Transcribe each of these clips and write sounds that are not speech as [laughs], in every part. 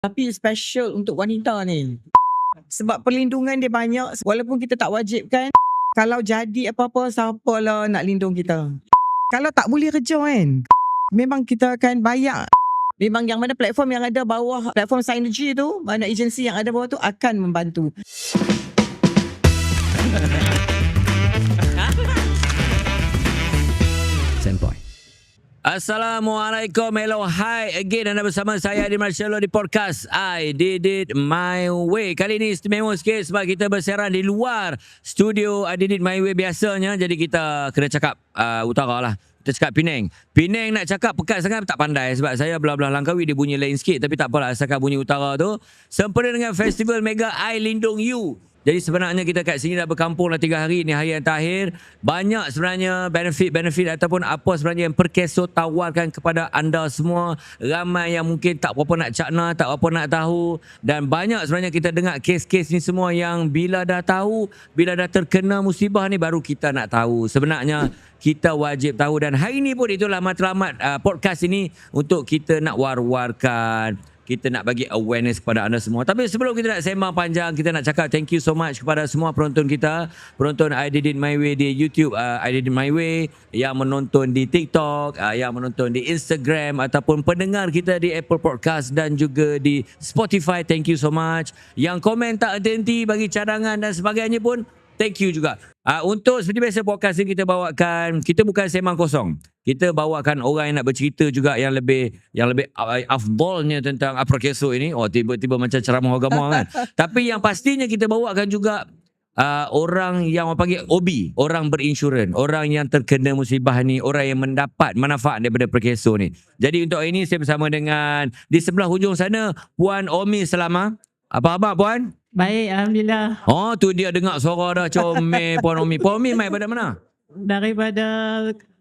Tapi special untuk wanita ni. Sebab perlindungan dia banyak walaupun kita tak wajibkan. Kalau jadi apa-apa siapalah nak lindung kita. Kalau tak boleh kerja kan. Memang kita akan bayar. Memang yang mana platform yang ada bawah platform Synergy tu, mana agensi yang ada bawah tu akan membantu. [laughs] Assalamualaikum. Hello Hi again. Anda bersama saya Adi Marcelo di podcast I Did It My Way. Kali ini istimewa sikit Sebab kita bersiaran di luar Studio I Did It My Way biasanya. Jadi kita kena cakap uh, utara lah. Kita cakap Penang. Penang nak cakap pekat sangat tak pandai sebab saya belah-belah Langkawi dia bunyi lain sikit. Tapi tak apalah asalkan bunyi utara tu. Sempena dengan festival Mega I Lindung You jadi sebenarnya kita kat sini dah berkampung dah tiga hari ni hari yang terakhir. Banyak sebenarnya benefit-benefit ataupun apa sebenarnya yang Perkeso tawarkan kepada anda semua. Ramai yang mungkin tak berapa nak cakna, tak berapa nak tahu. Dan banyak sebenarnya kita dengar kes-kes ni semua yang bila dah tahu, bila dah terkena musibah ni baru kita nak tahu. Sebenarnya kita wajib tahu dan hari ini pun itulah matlamat uh, podcast ini untuk kita nak war-warkan kita nak bagi awareness kepada anda semua. Tapi sebelum kita nak sembang panjang, kita nak cakap thank you so much kepada semua penonton kita. Penonton I Did It My Way di YouTube, uh, I Did It My Way. Yang menonton di TikTok, uh, yang menonton di Instagram ataupun pendengar kita di Apple Podcast dan juga di Spotify. Thank you so much. Yang komen tak henti bagi cadangan dan sebagainya pun thank you juga. Uh, untuk seperti biasa podcast ini kita bawakan, kita bukan semang kosong. Kita bawakan orang yang nak bercerita juga yang lebih yang lebih uh, afdolnya tentang Aprakeso ini. Oh tiba-tiba macam ceramah agama [laughs] kan. Tapi yang pastinya kita bawakan juga uh, orang yang orang panggil OB, orang berinsurans, orang yang terkena musibah ni, orang yang mendapat manfaat daripada Perkeso ni. Jadi untuk ini saya bersama dengan di sebelah hujung sana Puan Omi Selama. Apa khabar Puan? Baik, Alhamdulillah. Oh, tu dia dengar suara dah comel Puan Omi. Puan Omi mai pada mana? Daripada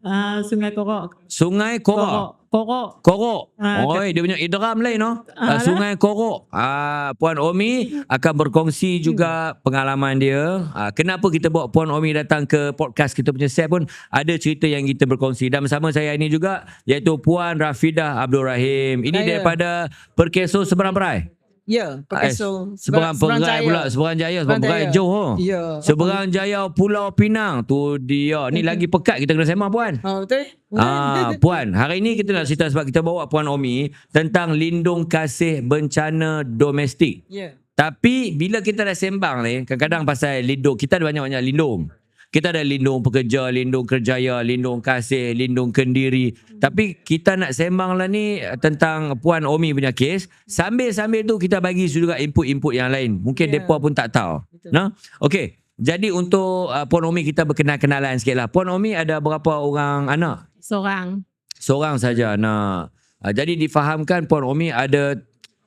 uh, Sungai Korok. Sungai Korok. Korok. Korok. Ah, Oi, dia punya idram lain no. Ah, Uh, Sungai Korok. Ah, Puan Omi akan berkongsi juga pengalaman dia. Ah, kenapa kita bawa Puan Omi datang ke podcast kita punya set pun ada cerita yang kita berkongsi dan bersama saya ini juga iaitu Puan Rafidah Abdul Rahim. Ini Saya. daripada Perkeso Seberang Perai. Ya, Perkeso. Seberang Perai pula, Seberang Jaya, Seberang Perai Jaya. Johor. Ya. Seberang Jaya Pulau Pinang. Tu dia. Ni lagi pekat kita kena sembang puan. Ha, betul? Ah, [laughs] puan, hari ini kita nak cerita sebab kita bawa puan Omi tentang lindung kasih bencana domestik. Ya. Tapi bila kita dah sembang ni, kadang-kadang pasal lindung, kita ada banyak-banyak lindung. Kita ada lindung pekerja, lindung kerjaya, lindung kasih, lindung kendiri. Tapi kita nak sembang lah ni tentang Puan Omi punya kes. Sambil-sambil tu kita bagi juga input-input yang lain. Mungkin yeah. mereka pun tak tahu. Betul. Nah, Okey. Jadi untuk uh, Puan Omi kita berkenal-kenalan sikit lah. Puan Omi ada berapa orang anak? Seorang. Seorang saja anak. Uh, jadi difahamkan Puan Omi ada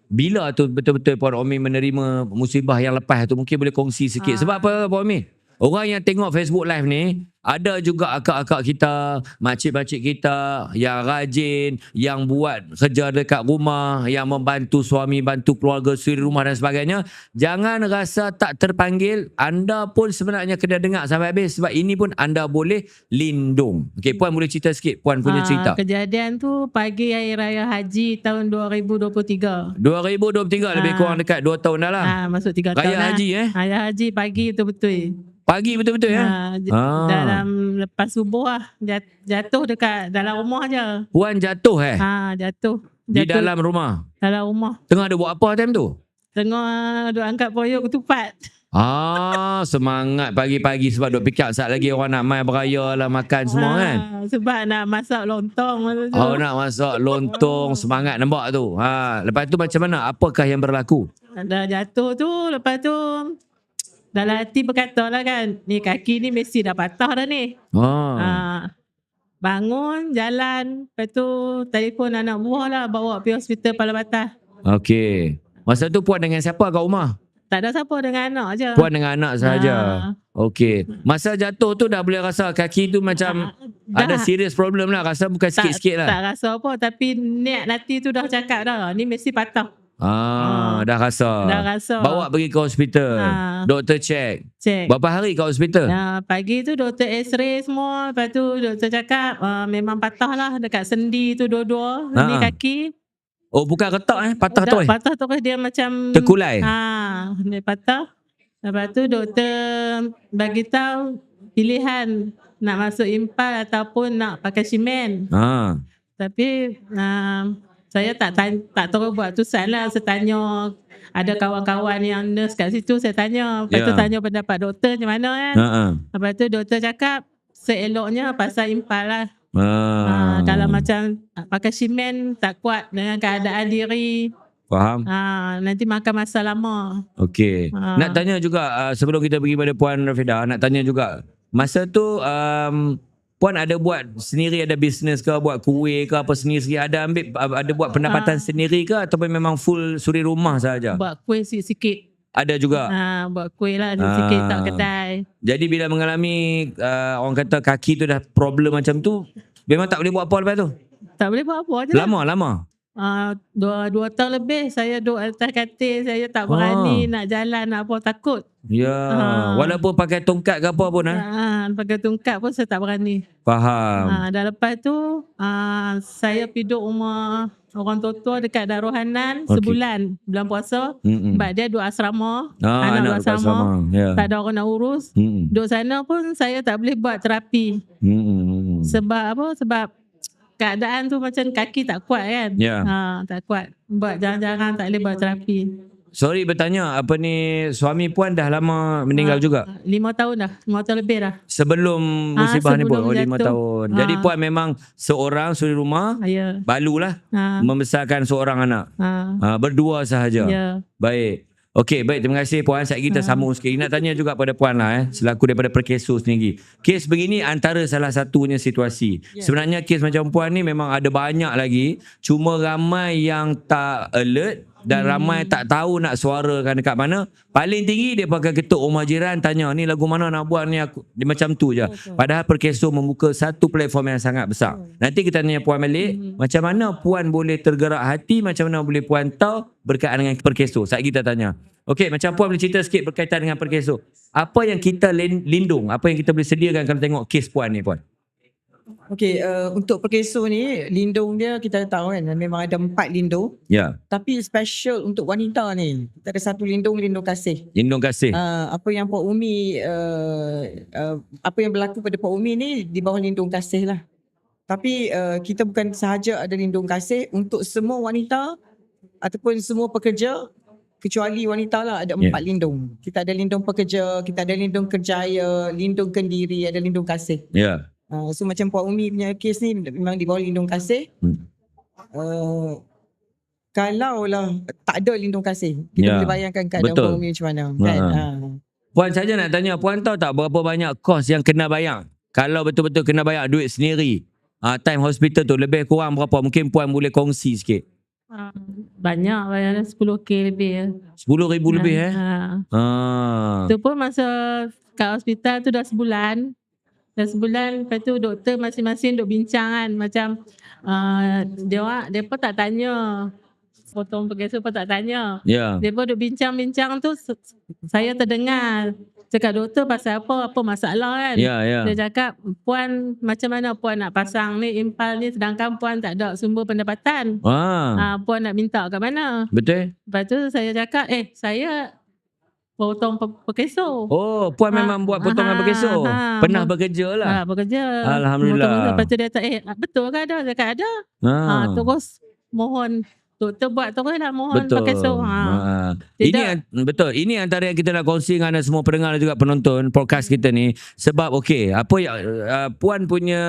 bila tu betul-betul Puan Omi menerima musibah yang lepas tu mungkin boleh kongsi sikit. Ah. Sebab apa Puan Omi? Orang yang tengok Facebook live ni ada juga akak-akak kita, makcik-makcik kita yang rajin, yang buat kerja dekat rumah, yang membantu suami, bantu keluarga suri rumah dan sebagainya. Jangan rasa tak terpanggil, anda pun sebenarnya kena dengar sampai habis sebab ini pun anda boleh lindung. Okey, puan boleh cerita sikit puan punya Ah, cerita. Kejadian tu pagi Hari Raya Haji tahun 2023. 2023 lebih Ah. kurang dekat 2 tahun dah lah. Ah, masuk 3 tahun Raya lah. Haji eh. Raya Haji pagi tu betul. Pagi betul-betul ya. J- Ah. Dalam lepas subuh lah. Jat- Jatuh dekat dalam rumah je. Puan jatuh eh Ha, jatuh. di Jatuh dalam rumah. dalam rumah. Tengah ada buat apa time tu? Tengah duk angkat poyok ketupat. Ah, semangat pagi-pagi sebab duk fikir saat lagi orang nak mai beraya lah makan semua kan. Ah, Sebab nak masak lontong masa tu. Oh nak masak lontong semangat nampak tu. Ha, lepas tu macam mana? Apakah yang berlaku? Dah jatuh tu Lepas tu Dalam hati berkata lah kan Ni kaki ni mesti dah patah dah ni Ha. ha. Bangun Jalan Lepas tu Telefon anak buah lah Bawa pergi hospital Pala Batah Okey. Masa tu puan dengan siapa kat rumah? Tak ada siapa dengan anak je Puan dengan anak sahaja. Ah. Okey. Masa jatuh tu dah boleh rasa kaki tu macam Ah, ada serious problem lah. Rasa bukan sikit-sikit lah. Tak rasa apa Tapi niat nanti tu dah cakap dah Ni mesti patah Ah, dah rasa. Dah rasa Bawa pergi ke hospital. Ah. Doktor check. Cek Berapa hari kat hospital? Nah, pagi tu doktor x-ray semua. Lepas tu doktor cakap uh, memang patah lah dekat sendi tu dua-dua. Sendi Ha. kaki. Oh bukan retak eh, patah tu eh. Patah tu dia macam Terkulai. Ha, dia patah. Lepas tu doktor bagi tahu pilihan nak masuk impal ataupun nak pakai simen. Ha. Tapi uh, saya tak tanya, tak tahu buat tu lah. Saya tanya ada kawan-kawan yang nurse kat situ saya tanya. Lepas tu Ya. tanya pendapat doktor macam mana kan. Ha. ha. Lepas tu doktor cakap seeloknya pasal impal lah. Ha. Ha, kalau macam pakai simen tak kuat dengan keadaan diri. Faham? Ha, nanti makan masa lama. Okey. Ha. Nak tanya juga uh, sebelum kita pergi pada Puan Rafida, nak tanya juga masa tu um, Puan ada buat sendiri ada bisnes ke buat kuih ke apa sendiri ada ambil ada buat pendapatan Ah. sendiri ke ataupun memang full suri rumah saja? Buat kuih sikit-sikit. Ada juga. Ha, buat kuih lah sikit Ah. tak kedai. Jadi bila mengalami uh, orang kata kaki tu dah problem macam tu, memang tak boleh buat apa lepas tu. Tak boleh buat apa je lah. Lama Uh, dua, dua tahun lebih saya duduk atas katil. Saya tak berani nak jalan nak apa takut. Ya, Ah. walaupun pakai tongkat ke apa pun eh. Ha, pakai tungkat pun saya tak berani. Faham. Ha, dah lepas tu uh, saya pergi duduk rumah orang tua-tua dekat Darul Hanan Okey. sebulan bulan puasa. Mm-mm. Sebab dia duduk asrama. Ah, anak anak duduk dekat asrama. sama. Ya. Tak ada orang nak urus. Mm-mm. Duduk sana pun saya tak boleh buat terapi. Mm-mm. Sebab apa? Sebab keadaan tu macam kaki tak kuat kan. Ya. Ha, tak kuat. Buat jarang-jarang tak boleh buat terapi. Sorry bertanya, apa ni suami puan dah lama meninggal Ah. juga? Lima tahun dah. Lima tahun lebih dah. Sebelum Ah, musibah ni pun sebelum oh, lima jatuh. tahun. Jadi Ah. puan memang seorang suri rumah, Ya. balulah Ha. membesarkan seorang anak. Ha. Ha, berdua sahaja. Ya. Baik. Okey, baik. Terima kasih Puan. Sekejap kita Ha. sambung sikit. Nak tanya juga pada Puan lah eh. Selaku daripada perkeso sendiri. Kes begini antara salah satunya situasi. Ya. Sebenarnya kes macam Puan ni memang ada banyak lagi. Cuma ramai yang tak alert dan Hmm. ramai tak tahu nak suarakan dekat mana. Paling tinggi dia pakai ketuk rumah jiran tanya ni lagu mana nak buat ni aku dia macam tu je. Padahal Perkeso membuka satu platform yang sangat besar. Nanti kita tanya Puan balik Hmm. macam mana Puan boleh tergerak hati, macam mana boleh Puan tahu berkaitan dengan Perkeso. Saat kita tanya. Okey, macam Puan boleh cerita sikit berkaitan dengan Perkeso. Apa yang kita lin- lindung? Apa yang kita boleh sediakan kalau tengok kes Puan ni Puan? Okey, uh, untuk perkeso ni, lindung dia kita tahu kan memang ada empat lindung. Ya, Tapi special untuk wanita ni, kita ada satu lindung, lindung kasih. lindung kasih. Uh, apa yang Pak Umi, uh, uh, apa yang berlaku pada Pak Umi ni di bawah lindung kasih lah. Tapi uh, kita bukan sahaja ada lindung kasih untuk semua wanita ataupun semua pekerja kecuali wanita lah ada Ya. empat lindung. Kita ada lindung pekerja, kita ada lindung kerjaya, lindung kendiri, ada lindung kasih. Ya. Uh, so macam Puan Umi punya kes ni memang di bawah lindung kasih. Hmm. Uh, kalau lah tak ada lindung kasih, kita Ya, boleh bayangkan keadaan betul. Puan Umi macam mana. Kan? Ha. Ha. Puan saja nak tanya, Puan tahu tak berapa banyak kos yang kena bayar? Kalau betul-betul kena bayar duit sendiri. Ah, time hospital tu lebih kurang berapa? Mungkin Puan boleh kongsi sikit. Ha. Banyak bayar 10k lebih ya. 10 ribu lebih eh? Ha. Ah. Tu pun masa kat hospital tu dah sebulan. Dah sebulan lepas tu doktor masing-masing duk bincang kan macam uh, dia orang dia pun tak tanya. Potong pergi pun tak tanya. Ya. Dia pun duk bincang-bincang tu saya terdengar. Cakap doktor pasal apa? Apa masalah kan? Ya, ya. Dia cakap, puan macam mana puan nak pasang ni impal ni sedangkan puan tak ada sumber pendapatan. Ah. Ah, puan nak minta kat mana? Betul? Lepas tu saya cakap, eh saya potong pe- perkeso. Oh, Puan Ah, memang buat potongan ah, berkeso. ah, Pernah ah. bekerja lah. Ha, bekerja. Alhamdulillah. Potong- Lepas tu dia kata, eh betul ke ada? Dia kata ada. Ha, Ah. terus mohon doktor buat terus lah mohon Betul. perkeso. Ha. Ha. Tidak. Ini betul. Ini antara yang kita nak kongsi dengan anda semua pendengar dan juga penonton podcast kita ni sebab okey, apa yang uh, puan punya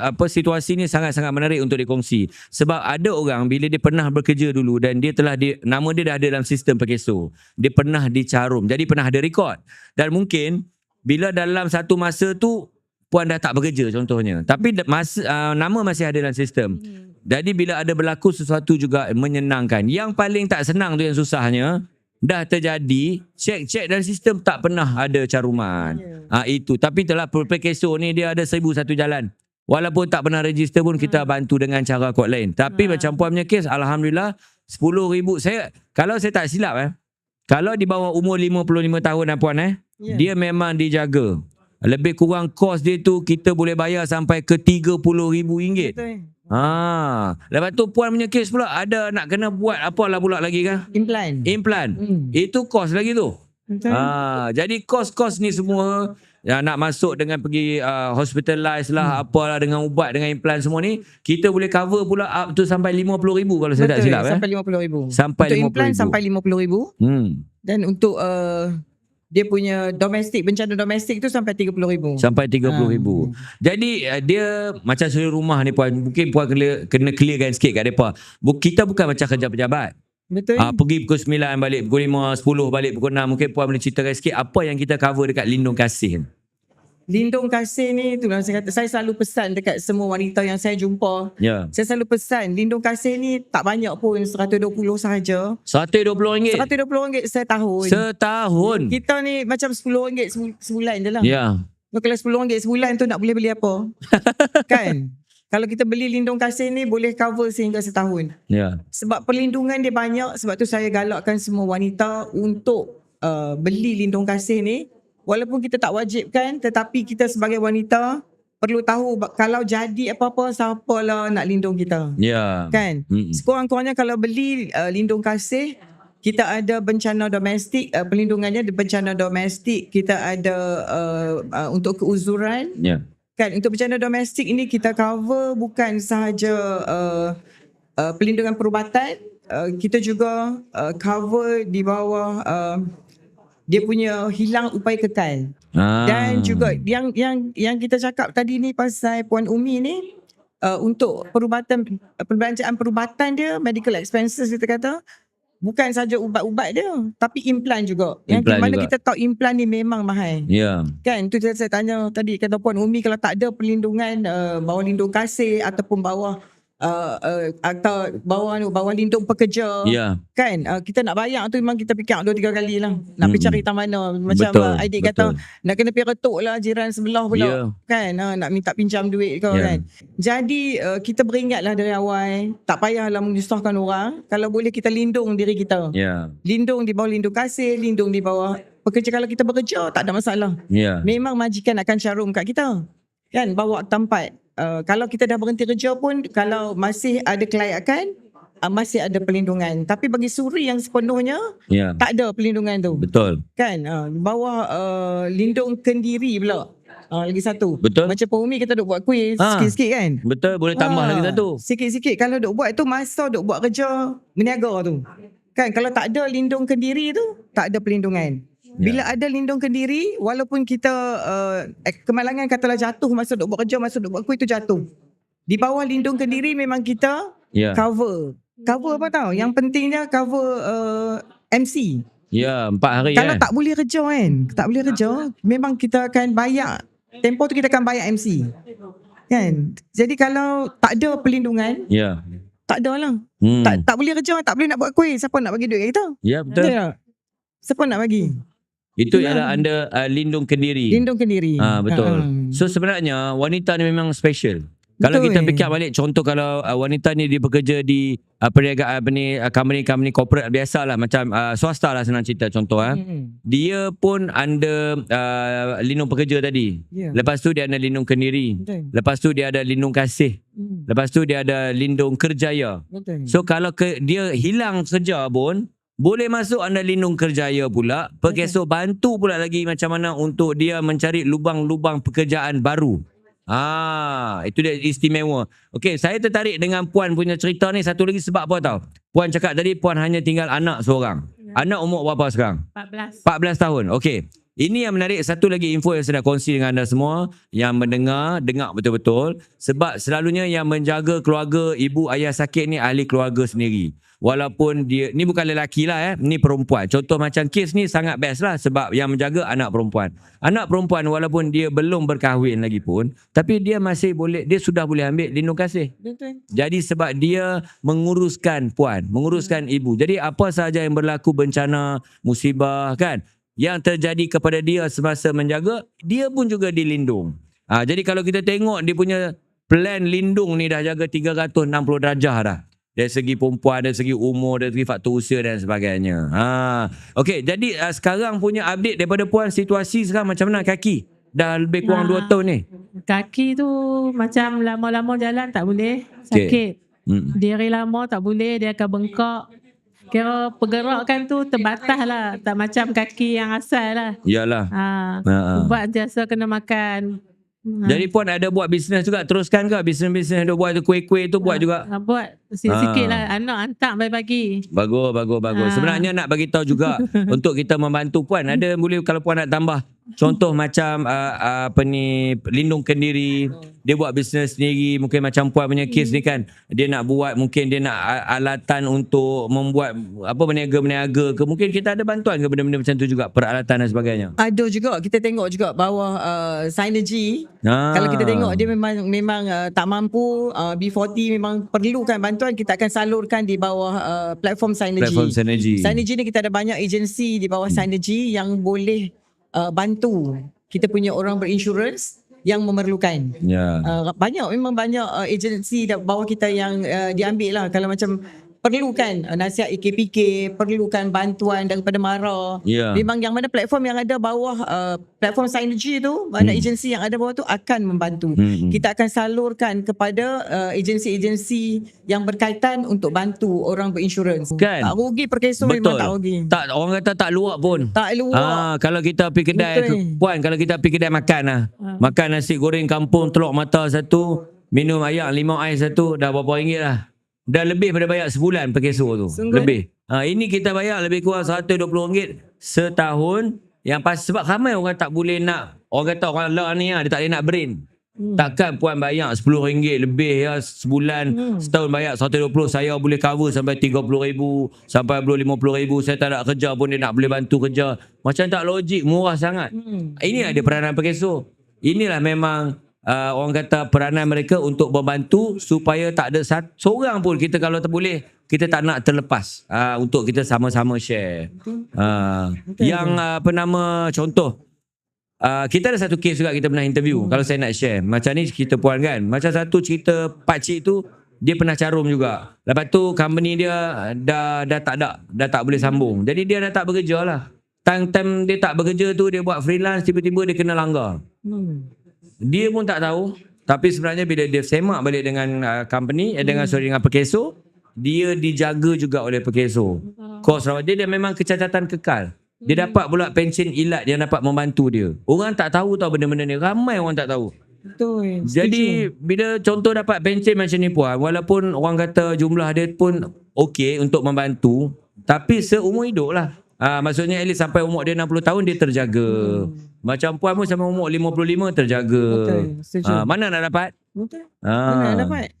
apa situasi ni sangat-sangat menarik untuk dikongsi. Sebab ada orang bila dia pernah bekerja dulu dan dia telah di, nama dia dah ada dalam sistem Perkeso. Dia pernah dicarum. Jadi pernah ada rekod. Dan mungkin bila dalam satu masa tu puan dah tak bekerja contohnya. Tapi masa uh, nama masih ada dalam sistem. Hmm. Jadi bila ada berlaku sesuatu juga menyenangkan. Yang paling tak senang tu yang susahnya dah terjadi cek-cek dan sistem tak pernah ada caruman. Ya. Ha, itu. Tapi telah perkeso ni dia ada seribu satu jalan. Walaupun tak pernah register pun kita bantu dengan cara kod lain. Tapi Ha. macam puan punya kes Alhamdulillah 10 ribu. Saya, kalau saya tak silap eh. Kalau di bawah umur 55 tahun dan puan eh. Ya. Dia memang dijaga. Lebih kurang kos dia tu kita boleh bayar sampai ke RM30,000. Betul. Ha, lepas tu puan punya kes pula ada nak kena buat apalah pula lagi kan? Implant. Implant. Hmm. Itu kos lagi tu. Betul. Ha, jadi kos-kos ni semua yang nak masuk dengan pergi uh, hospitalize lah hmm. apalah dengan ubat dengan implant semua ni kita boleh cover pula up tu sampai 50,000 kalau saya tak Betul, silap eh. Sampai RM50,000. Sampai Untuk implant RM50,000. sampai RM50,000. Hmm. Dan untuk uh, dia punya domestik, bencana domestik tu sampai RM30,000. Sampai RM30,000. Ah. Jadi uh, dia macam suri rumah ni puan. Mungkin puan kena, kena clearkan sikit kat. Bu- Kita bukan macam kerja pejabat. Betul. Ah, pergi pukul 9 balik, pukul 5, 10 balik, pukul 6. Mungkin puan boleh ceritakan sikit apa yang kita cover dekat lindung kasih. ni. Lindung kasih ni tu saya kata saya selalu pesan dekat semua wanita yang saya jumpa. Ya. Saya selalu pesan lindung kasih ni tak banyak pun 120 sahaja. RM120. RM120 setahun. Setahun. Kita ni macam RM10 sebu- sebulan je lah. Ya. Kalau RM10 sebulan tu nak boleh beli apa? [laughs] kan? Kalau kita beli lindung kasih ni boleh cover sehingga setahun. Ya. Sebab perlindungan dia banyak sebab tu saya galakkan semua wanita untuk uh, beli lindung kasih ni walaupun kita tak wajibkan tetapi kita sebagai wanita perlu tahu kalau jadi apa-apa siapalah nak lindung kita Ya. kan Mm-mm. sekurang-kurangnya kalau beli uh, lindung kasih kita ada bencana domestik uh, perlindungannya bencana domestik kita ada uh, uh, untuk keuzuran Ya. kan untuk bencana domestik ini kita cover bukan sahaja uh, uh, perlindungan perubatan uh, kita juga uh, cover di bawah uh, dia punya hilang upaya kekal Ah. dan juga yang yang yang kita cakap tadi ni pasal puan Umi ni uh, untuk perubatan perbelanjaan perubatan dia medical expenses kita kata bukan saja ubat-ubat dia tapi implant juga yang Implant mana juga. kita tahu implant ni memang mahal Ya. Kan tu saya, saya tanya tadi kata Puan Umi kalau tak ada perlindungan uh, bawah lindung kasih ataupun bawah uh, uh, atau bawah bawah lindung pekerja Ya. kan uh, kita nak bayar tu memang kita fikir dua tiga kali lah nak pergi Mm-mm. cari mana macam betul. uh, adik kata betul. nak kena pergi retuk lah jiran sebelah pula Ya. kan uh, nak minta pinjam duit ke Ya. kan jadi uh, kita beringatlah dari awal tak payahlah menyusahkan orang kalau boleh kita lindung diri kita Ya. lindung di bawah lindung kasih lindung di bawah pekerja kalau kita bekerja tak ada masalah Ya. memang majikan akan carum kat kita. Kan bawa tempat. Uh, kalau kita dah berhenti kerja pun kalau masih ada kelayakan uh, masih ada perlindungan. Tapi bagi suri yang sepenuhnya Ya. tak ada perlindungan tu. Betul. Kan uh, bawah uh, lindung kendiri pula. Uh, lagi satu. Betul. Macam Pak Umi kita duk buat kuih Ha. sikit-sikit kan. Betul boleh tambah Ah, lagi satu. Sikit-sikit kalau duk buat tu masa duk buat kerja meniaga tu. Kan kalau tak ada lindung kendiri tu tak ada perlindungan. Ya. Bila ada lindung kendiri walaupun kita uh, eh, kemalangan katalah jatuh masa duk buat kerja masa duk buat kuih tu jatuh. Di bawah lindung kendiri memang kita Ya. cover. Cover apa tau? Yang pentingnya cover uh, MC. Ya, empat hari Kalau kan. tak boleh kerja kan, tak boleh kerja, memang kita akan bayar. Tempoh tu kita akan bayar MC. Kan? Jadi kalau tak ada perlindungan, Ya. tak ada lah. Hmm. Tak, tak boleh kerja, tak boleh nak buat kuih. Siapa nak bagi duit kita? Ya, betul. Betul tak? Siapa nak bagi? Itu Itulah. ialah anda uh, lindung kendiri. Lindung kendiri. Ah betul. Ha. So sebenarnya wanita ni memang special. Kalau Betul. kita fikir balik contoh kalau uh, wanita ni dia bekerja di uh, perniagaan apa ni uh, company-company corporate biasalah macam uh, swasta lah senang cerita contoh ah. Hmm. Dia pun under uh, lindung pekerja tadi. Ya. Lepas tu dia ada lindung kendiri. Betul. Lepas tu dia ada lindung kasih. Hmm. Lepas tu dia ada lindung kerjaya. Betul. So kalau ke, dia hilang kerja pun boleh masuk anda lindung kerjaya pula. Pergesok bantu pula lagi macam mana untuk dia mencari lubang-lubang pekerjaan baru. Ah, itu dia istimewa. Okey, saya tertarik dengan puan punya cerita ni satu lagi sebab apa tahu? Puan cakap tadi puan hanya tinggal anak seorang. Anak umur berapa sekarang? 14. 14 tahun. Okey. Ini yang menarik satu lagi info yang saya nak kongsi dengan anda semua yang mendengar, dengar betul-betul sebab selalunya yang menjaga keluarga ibu ayah sakit ni ahli keluarga sendiri. Walaupun dia ni bukan lelaki lah eh, ni perempuan. Contoh macam kes ni sangat best lah sebab yang menjaga anak perempuan. Anak perempuan walaupun dia belum berkahwin lagi pun tapi dia masih boleh dia sudah boleh ambil lindung kasih. Betul. Jadi sebab dia menguruskan puan, menguruskan ibu. Jadi apa sahaja yang berlaku bencana, musibah kan, yang terjadi kepada dia semasa menjaga, dia pun juga dilindung. Ha, jadi kalau kita tengok dia punya plan lindung ni dah jaga 360 darjah dah. Dari segi perempuan, dari segi umur, dari segi faktor usia dan sebagainya. Ha. Okey, jadi uh, sekarang punya update daripada puan situasi sekarang macam mana kaki? dah lebih kurang Ah. 2 tahun ni. Kaki tu macam lama-lama jalan tak boleh. Sakit. Hmm. Diri lama tak boleh, dia akan bengkak. Kira pergerakan tu terbatas lah. Tak macam kaki yang asal lah. Yalah. Ha. Ha, ha. Ubat biasa kena makan. Ha. Jadi puan ada buat bisnes juga teruskan ke bisnes-bisnes yang buat tu kuih-kuih tu buat juga. Ha, buat sikit-sikit Ah. lah. Anak hantar pagi-pagi. Bagus, bagus, bagus. Ah. Sebenarnya nak bagi tahu juga [laughs] untuk kita membantu puan. Ada boleh kalau puan nak tambah contoh macam uh, uh, apa ni lindungkan diri. Dia buat bisnes sendiri. Mungkin macam puan punya kes ni kan. Dia nak buat mungkin dia nak alatan untuk membuat apa berniaga-berniaga ke. Mungkin kita ada bantuan ke benda-benda macam tu juga. Peralatan dan sebagainya. Ada juga kita tengok juga bawah uh, Synergy Ah. Kalau kita tengok dia memang memang uh, tak mampu uh, B40 memang perlukan bantuan kita akan salurkan di bawah uh, platform Synergy. platform Synergy. Synergy ni kita ada banyak agensi di bawah Synergy yang boleh uh, bantu kita punya orang berinsurans yang memerlukan. Ya. Uh, banyak memang banyak uh, agensi bawah kita yang uh, diambil lah kalau macam perlukan uh, nasihat EKPK, perlukan bantuan daripada MARA. Ya. Memang yang mana platform yang ada bawah uh, platform Synergy tu, mana Hmm. agensi yang ada bawah tu akan membantu. Hmm. Kita akan salurkan kepada uh, agensi-agensi yang berkaitan untuk bantu orang berinsurans. Kan? Tak rugi perkeso memang tak rugi. Tak orang kata tak luak pun. Tak luar. Ah, kalau kita pergi kedai Betul. puan kalau kita pergi kedai makan lah. Ah. Makan nasi goreng kampung telur mata satu, minum ayam lima ais satu dah berapa ringgit lah. Dah lebih pada bayar sebulan per keso tu. Sungguh. Lebih. Ha, ini kita bayar lebih kurang RM120 setahun. Yang pas sebab ramai orang tak boleh nak orang kata orang lah ni lah, dia tak boleh nak brain. Hmm. Takkan puan bayar RM10 lebih ya sebulan Hmm. setahun bayar 120 saya boleh cover sampai 30 ribu sampai belum 50 ribu saya tak nak kerja pun dia nak boleh bantu kerja macam tak logik murah sangat Hmm. inilah dia peranan pekeso inilah memang uh, orang kata peranan mereka untuk membantu supaya tak ada sat- seorang pun kita kalau boleh kita tak nak terlepas. Uh, untuk kita sama-sama share. Uh, yang uh, apa nama contoh. Uh, kita ada satu kes juga kita pernah interview. Hmm. kalau saya nak share macam ni cerita puan kan. Macam satu cerita pakcik tu dia pernah carum juga. Lepas tu company dia dah dah tak ada dah tak boleh sambung. Jadi dia dah tak bekerja lah. Time time dia tak bekerja tu dia buat freelance tiba-tiba dia kena langgar. Hmm. Dia pun tak tahu. Tapi sebenarnya bila dia semak balik dengan uh, company eh, dengan sorry dengan Pekeso dia dijaga juga oleh Pekeso. Kos rawat dia, dia memang kecacatan kekal. Dia dapat pula pension ilat yang dapat membantu dia. Orang tak tahu tau benda-benda ni. Ramai orang tak tahu. Betul. jadi bila contoh dapat pension macam ni puan walaupun orang kata jumlah dia pun okey untuk membantu tapi seumur hidup lah Ah, maksudnya at least sampai umur dia 60 tahun dia terjaga. Macam puan pun sampai umur 55 terjaga. Betul. Setuju. Ah, mana nak dapat? Betul. Ah. Mana dapat?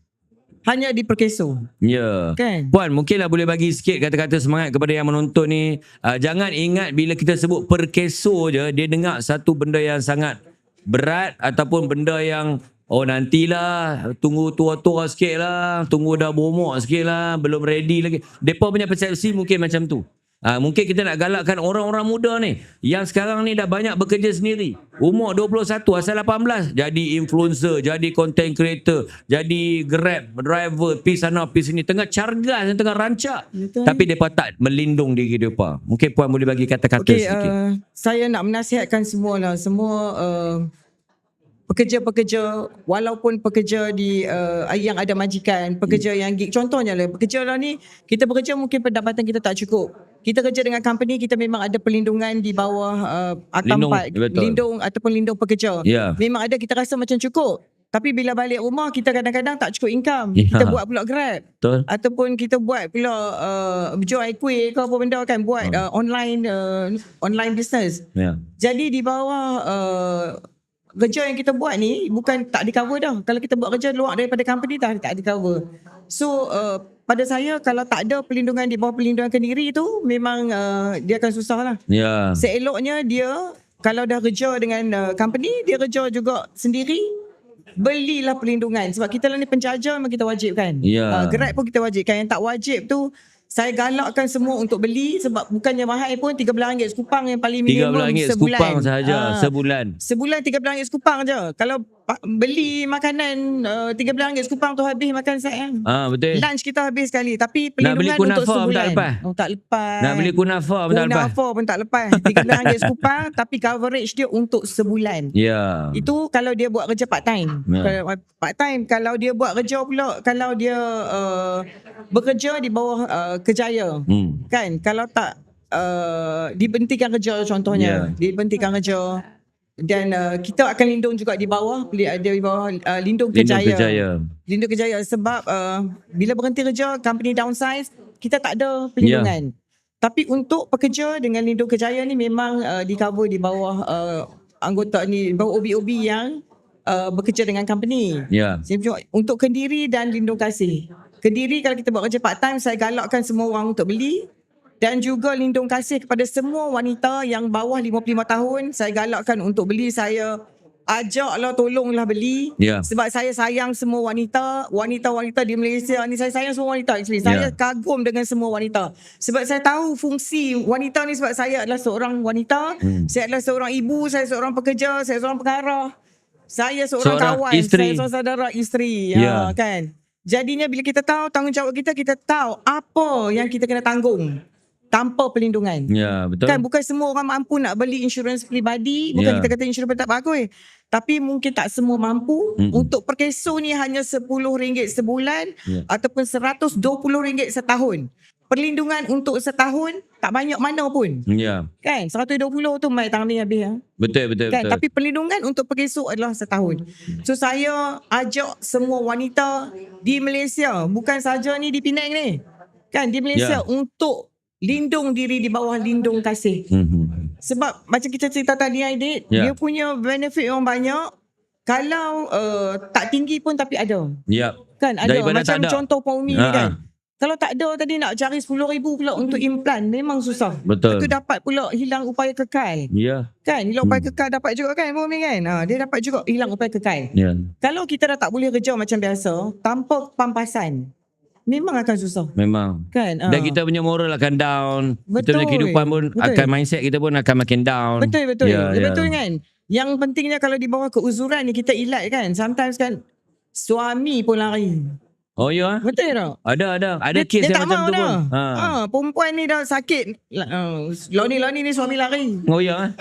Hanya di perkeso. Ya. Kan? Puan mungkinlah boleh bagi sikit kata-kata semangat kepada yang menonton ni. Uh, jangan ingat bila kita sebut perkeso je dia dengar satu benda yang sangat berat ataupun benda yang oh nantilah tunggu tua-tua sikit lah, tunggu dah berumur sikit lah, belum ready lagi. Depa punya persepsi mungkin macam tu. Ha, mungkin kita nak galakkan orang-orang muda ni yang sekarang ni dah banyak bekerja sendiri. Umur 21 asal 18 jadi influencer, jadi content creator, jadi Grab driver, pi sana pi sini tengah cargas tengah rancak. Betul. Tapi depa tak melindung diri depa. Mungkin puan boleh bagi kata-kata Okey, sikit. uh, saya nak menasihatkan semua lah, semua uh, pekerja-pekerja walaupun pekerja di uh, yang ada majikan, pekerja Hmm. yang gig. Contohnya lah, pekerja lah ni kita bekerja mungkin pendapatan kita tak cukup. Kita kerja dengan company kita memang ada perlindungan di bawah uh, Lindung, akampat, betul. lindung ataupun lindung pekerja. Ya. Memang ada kita rasa macam cukup. Tapi bila balik rumah kita kadang-kadang tak cukup income. Ya. Kita buat pula Grab Betul? ataupun kita buat pula uh, jual kuih ke apa benda kan buat uh, online uh, online business. Ya. Jadi di bawah uh, kerja yang kita buat ni bukan tak di cover dah. Kalau kita buat kerja luar daripada company tak tak di cover. So uh, pada saya kalau tak ada perlindungan di bawah perlindungan kendiri tu memang uh, dia akan susah lah. Ya. Seeloknya dia kalau dah kerja dengan uh, company dia kerja juga sendiri belilah perlindungan sebab kita lah ni penjaja memang kita wajibkan. Ya. Uh, Grab pun kita wajibkan. Yang tak wajib tu saya galakkan semua untuk beli sebab bukannya mahal pun RM13 sekupang yang paling minimum RM13 sebulan. sekupang sahaja Ah, sebulan. Sebulan RM13 sekupang je. Kalau beli makanan uh, RM13 sekupang tu habis makan saya. Ah betul. Lunch kita habis sekali tapi Nak beli perlindungan untuk kunafa pun sebulan. tak lepas? Oh, tak lepas. Nak beli kunafa pun tak lepas. Kunafa pun tak lepas. RM13 sekupang [laughs] tapi coverage dia untuk sebulan. Ya. Itu kalau dia buat kerja part time. Ya. Kalau part time kalau dia buat kerja pula kalau dia uh, bekerja di bawah uh, kejaya Hmm. kan kalau tak uh, dibentikan kerja contohnya Ya. dibentikan kerja dan uh, kita akan lindung juga di bawah di bawah uh, lindung Lindung kejaya. Kejaya. Lindung kejaya sebab uh, bila berhenti kerja company downsize kita tak ada perlindungan. Tapi untuk pekerja dengan lindung kejaya ni memang uh, di cover di bawah uh, anggota ni bawah OB-OB yang uh, bekerja dengan company. Tunjuk untuk Kendiri dan Lindung Kasih. Kendiri kalau kita buat kerja part time saya galakkan semua orang untuk beli dan juga lindung kasih kepada semua wanita yang bawah 55 tahun saya galakkan untuk beli saya ajaklah tolonglah beli Ya. sebab saya sayang semua wanita wanita-wanita di Malaysia ni saya sayang semua wanita actually saya Ya. kagum dengan semua wanita sebab saya tahu fungsi wanita ni sebab saya adalah seorang wanita Hmm. saya adalah seorang ibu saya seorang pekerja saya seorang pengarah saya seorang, Seorang kawan isteri. saya seorang saudara isteri Ya. ya. kan jadinya bila kita tahu tanggungjawab kita kita tahu apa yang kita kena tanggung tanpa perlindungan Ya, betul. Kan bukan semua orang mampu nak beli insurans peribadi, bukan Ya. kita kata insurans tak bagus. Tapi mungkin tak semua mampu Mm-mm. untuk perkeso ni hanya RM10 sebulan Ya. ataupun RM120 setahun. Perlindungan untuk setahun tak banyak mana pun. Ya. Kan 120 tu mai tangan ni habis ya. Betul betul Kan betul. tapi perlindungan untuk perkeso adalah setahun. So saya ajak semua wanita di Malaysia, bukan saja ni di Penang ni. Kan di Malaysia Ya. untuk lindung diri di bawah lindung kasih. Mhm. Sebab macam kita cerita tadi Aidit, Ya. dia punya benefit yang banyak. Kalau uh, tak tinggi pun tapi ada. Ya. Kan ada Daripada macam ada. contoh Paumi ni kan. Kalau tak ada tadi nak cari RM10,000 pula untuk implan memang susah. Betul. Itu dapat pula hilang upaya kekal. Ya. Kan hilang upaya Hmm. kekal dapat juga kan Paumi kan. Ha, dia dapat juga hilang upaya kekal. Ya. Kalau kita dah tak boleh kerja macam biasa tanpa pampasan memang akan susah. Memang. Kan? Ha. Dan kita punya moral akan down. Kita punya Betul. kehidupan pun Betul. akan mindset kita pun akan makin down. Betul betul. Ya, ya. Betul kan? Yang pentingnya kalau di bawah keuzuran ni kita ilat kan. Sometimes kan suami pun lari. Oh ya. Betul tak? Ada ada. Ada dia, kes dia yang macam tu dah. pun. Ha. perempuan ni dah sakit. Uh, loni-loni ni suami lari. Oh ya.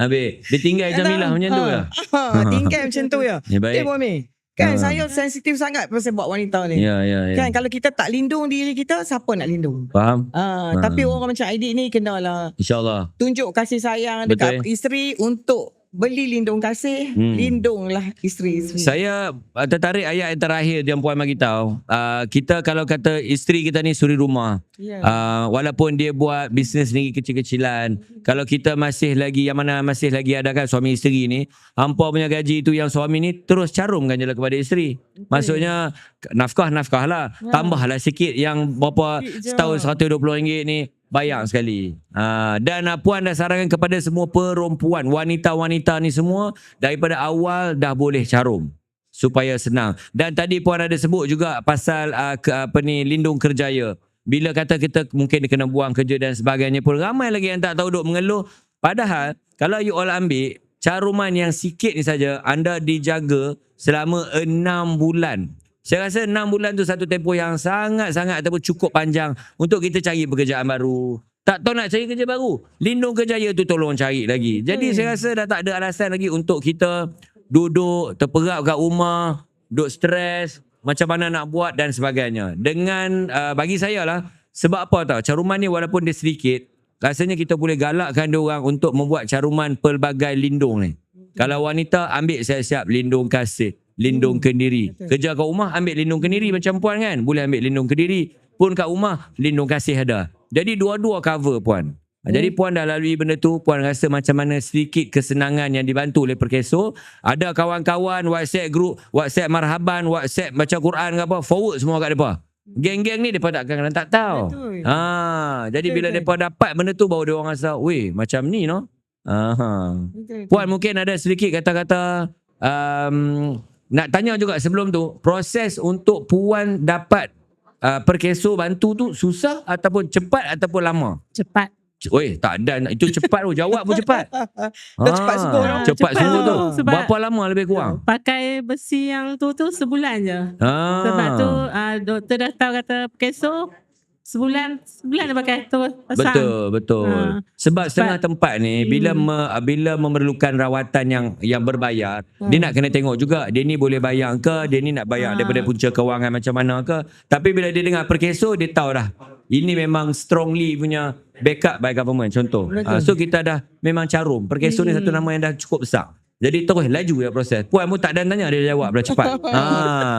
Habis dia tinggal Jamilah macam tu ya. Ha, tinggal macam tu ya. Ya Eh, baik. Bomi. Kan Ha. saya sensitif sangat pasal buat wanita ni. Ya ya ya. Kan kalau kita tak lindung diri kita, siapa nak lindung? Faham? Ha, Ha. Tapi orang macam Aidit ni kenalah InsyaAllah. tunjuk kasih sayang dekat isteri untuk beli lindung kasih, Hmm. lindunglah isteri-isteri. Saya uh, tertarik ayat yang terakhir yang puan bagi tahu. Uh, kita kalau kata isteri kita ni suri rumah. Ya. Uh, walaupun dia buat bisnes ni kecil-kecilan. Kalau kita masih lagi yang mana masih lagi ada kan suami isteri ni, hampa punya gaji tu yang suami ni terus carumkan je lah kepada isteri. Maksudnya nafkah-nafkah lah. Ya. Tambahlah sikit yang berapa setahun RM120 ni bayang sekali. Uh, dan uh, puan dah sarankan kepada semua perempuan, wanita-wanita ni semua daripada awal dah boleh carum supaya senang. Dan tadi puan ada sebut juga pasal uh, ke, apa ni lindung kerjaya. Bila kata kita mungkin kena buang kerja dan sebagainya pun ramai lagi yang tak tahu duk mengeluh. Padahal kalau you all ambil caruman yang sikit ni saja anda dijaga selama 6 bulan. Saya rasa 6 bulan tu satu tempoh yang sangat-sangat ataupun cukup panjang untuk kita cari pekerjaan baru. Tak tahu nak cari kerja baru. Lindung kerjaya tu tolong cari lagi. Jadi Betul. saya rasa dah tak ada alasan lagi untuk kita duduk terperap kat rumah, duduk stres, macam mana nak buat dan sebagainya. Dengan uh, bagi saya lah, sebab apa tau, caruman ni walaupun dia sedikit, rasanya kita boleh galakkan dia orang untuk membuat caruman pelbagai lindung ni. Kalau wanita ambil siap-siap lindung kasih, lindung Hmm, kendiri. betul. Kerja kat rumah ambil lindung kendiri macam puan kan, boleh ambil lindung kendiri. Pun kat rumah lindung kasih ada. Jadi dua-dua cover puan. Hmm. Jadi puan dah lalui benda tu, puan rasa macam mana sedikit kesenangan yang dibantu oleh Perkeso. Ada kawan-kawan WhatsApp group, WhatsApp marhaban, WhatsApp baca Quran ke apa, forward semua kat depa. Geng-geng ni depa kena tak tahu. Betul. Ha, jadi Betul, bila depa dapat benda tu baru dia orang rasa, "Weh, macam ni no." Aha. Betul. Puan mungkin ada sedikit kata-kata um, nak tanya juga sebelum tu, proses untuk puan dapat uh, perkeso bantu tu susah ataupun cepat ataupun lama? Cepat. Oi, tak ada. Itu cepat tu. Jawab pun cepat. [laughs] Dah cepat sungguh tau. Cepat Cepat sungguh tu. tu, sebab- Berapa lama lebih kurang? Pakai besi yang tu tu sebulan je. Ah. Sebab tu uh, doktor dah tahu kata keso sebulan sebulan dia pakai tu pasang. Betul, betul. Ha. Sebab setengah tempat ni bila Hmm. me, bila memerlukan rawatan yang yang berbayar, Hmm. dia nak kena tengok juga dia ni boleh bayar ke, dia ni nak bayar Ha. daripada punca kewangan macam mana ke. Tapi bila dia dengar per keso dia tahu dah. Ini memang strongly punya backup by government contoh. Uh, so kita dah memang carum. Per keso ni Hmm. satu nama yang dah cukup besar. Jadi terus laju ya proses. Puan pun tak ada tanya dia jawab dah cepat. [laughs] ha.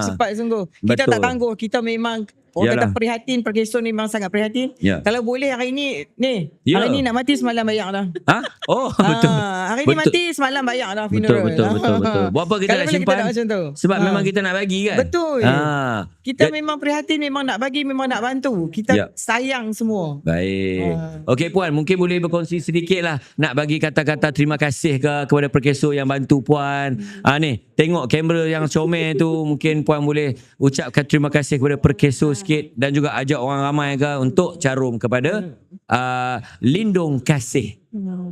Cepat sungguh. Kita Betul. tak tangguh. Kita memang orang Yalah. kata prihatin. Perkeso ni memang sangat prihatin. Ya. Kalau boleh hari ni, ni. Ya. Hari ni nak mati semalam bayar dah. Ha? Oh, [laughs] betul. Ah, hari ni Betul. mati semalam bayar dah Betul, funeral. betul, betul, [laughs] betul. Buat apa kita Kalau nak simpan? Kita nak macam tu. Sebab Ah. memang kita nak bagi kan? Betul. Ha. Kita Ya- memang prihatin, memang nak bagi, memang nak bantu. Kita Ya. sayang semua. Baik. Ah. Okey Puan, mungkin boleh berkongsi sedikit lah. Nak bagi kata-kata terima kasih ke kepada Perkeso yang bantu Puan. Ah ni, tengok kamera yang comel tu. Mungkin Puan boleh ucapkan terima kasih kepada Perkeso sikit. Dan juga ajak orang ramai ke untuk carum kepada uh, Lindung Kasih.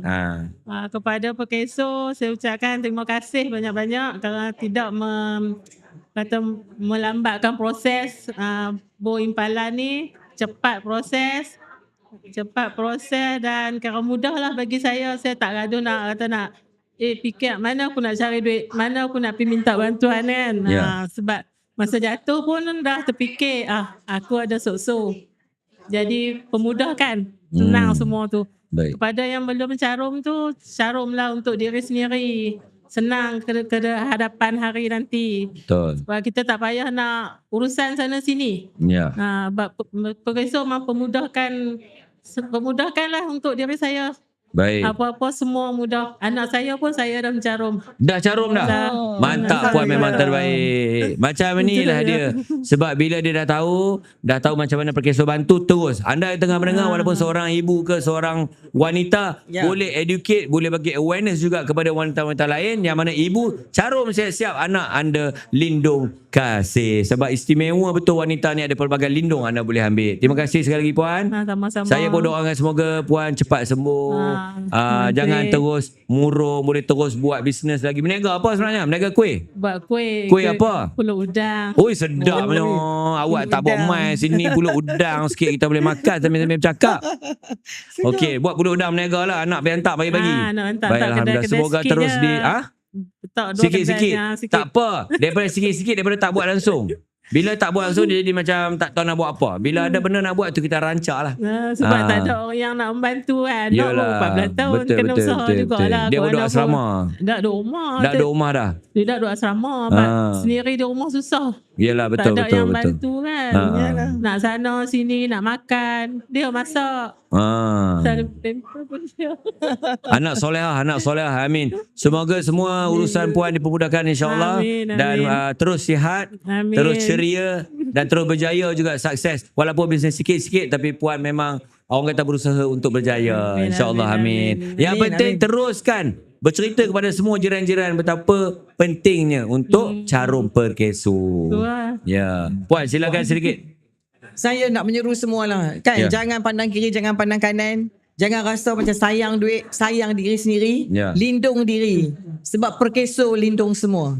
Ha. Uh, kepada Pekeso saya ucapkan terima kasih banyak-banyak kerana tidak mem, kata melambatkan proses uh, bor impalan ni cepat proses cepat proses dan kira mudah lah bagi saya saya tak gaduh nak kata nak eh fikir mana aku nak cari duit mana aku nak pergi minta bantuan kan Ya. Ah, sebab masa jatuh pun dah terfikir ah aku ada sok-sok jadi pemudahkan senang Hmm. semua tu Baik. kepada yang belum carum tu carumlah untuk diri sendiri senang ke, ke hadapan hari nanti Betul. sebab kita tak payah nak urusan sana sini Ya. ha bab perisau memang pemudahkan pemudahkanlah untuk diri saya Baik. apa-apa semua mudah anak saya pun saya dah mencarum Dah carum dah. Dah. Mantap puan memang terbaik. Macam ni lah dia. Sebab bila dia dah tahu, dah tahu macam mana perkeso bantu terus. Anda yang tengah mendengar walaupun seorang ibu ke seorang wanita Ya. boleh educate, boleh bagi awareness juga kepada wanita-wanita lain yang mana ibu carum siap-siap anak anda lindung kasih. Sebab istimewa betul wanita ni ada pelbagai lindung anda boleh ambil. Terima kasih sekali lagi puan. ha, sama-sama Saya pun doakan semoga puan cepat sembuh. Ah, terima jangan terus murung, boleh terus buat bisnes lagi. Berniaga apa sebenarnya? Berniaga kuih. buat kuih Kuih apa? pulut udang Oi sedapnya. Oi. Awak tak bawa Udang. mai sini pulut udang sikit kita boleh makan sambil-sambil bercakap. [laughs] Okey, buat pulut udang berniaga lah. Anak pergi hantar bagi-bagi. Ah, nak hantar- Baik, hantar Alhamdulillah. kedai-kedai Semoga terus di... Ah? Letak dua Sikit-sikit. kedai, ah, sikit. Tak apa. Daripada sikit-sikit daripada tak buat langsung. Bila tak buat langsung dia jadi macam tak tahu nak buat apa. Bila ada benda nak buat tu kita rancak lah. Nah, sebab Ah. tak ada orang yang nak membantu kan. Nak pun Yalah. 14 tahun betul, kena betul, usaha betul, juga betul. lah. Dia Kau duduk ada asrama. pun- Dah duduk rumah. Dah duduk rumah dah. Dia dah duduk asrama. Ah. Sendiri di rumah susah. Yelah betul tak ada betul yang betul. bantu kan. Ah. Yalah. Nak sana sini nak makan. Dia masak. Dia. [laughs] Anak solehah, anak solehah. Amin. Semoga semua urusan puan dipermudahkan insya-Allah Amin, dan uh, terus sihat, Amin. terus ceria dan terus berjaya juga sukses. Walaupun bisnes sikit-sikit tapi puan memang orang kata berusaha untuk berjaya. Insya-Allah amin. amin, amin. Yang Amin, penting amin. teruskan bercerita kepada semua jiran-jiran betapa pentingnya untuk carum perkeso. Hmm. Tu lah. Ya. Puan silakan sedikit. Saya nak menyeru semua lah. Kan, Ya. jangan pandang kiri, jangan pandang kanan. Jangan rasa macam sayang duit, sayang diri sendiri. Ya. Lindung diri. Sebab perkeso lindung semua.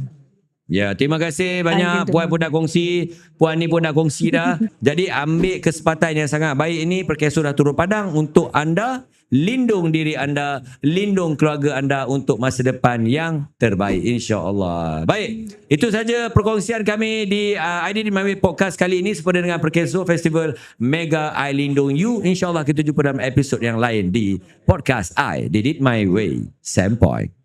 Ya, terima kasih banyak puan pun dah kongsi, puan ni pun dah kongsi dah. [laughs] Jadi ambil kesempatan yang sangat baik ini Perkeso dah turun padang untuk anda lindung diri anda, lindung keluarga anda untuk masa depan yang terbaik insya-Allah. Baik, itu saja perkongsian kami di uh, ID Way Podcast kali ini sempena dengan Perkeso Festival Mega I Lindung You. Insya-Allah kita jumpa dalam episod yang lain di podcast I Did It My Way. Sampai.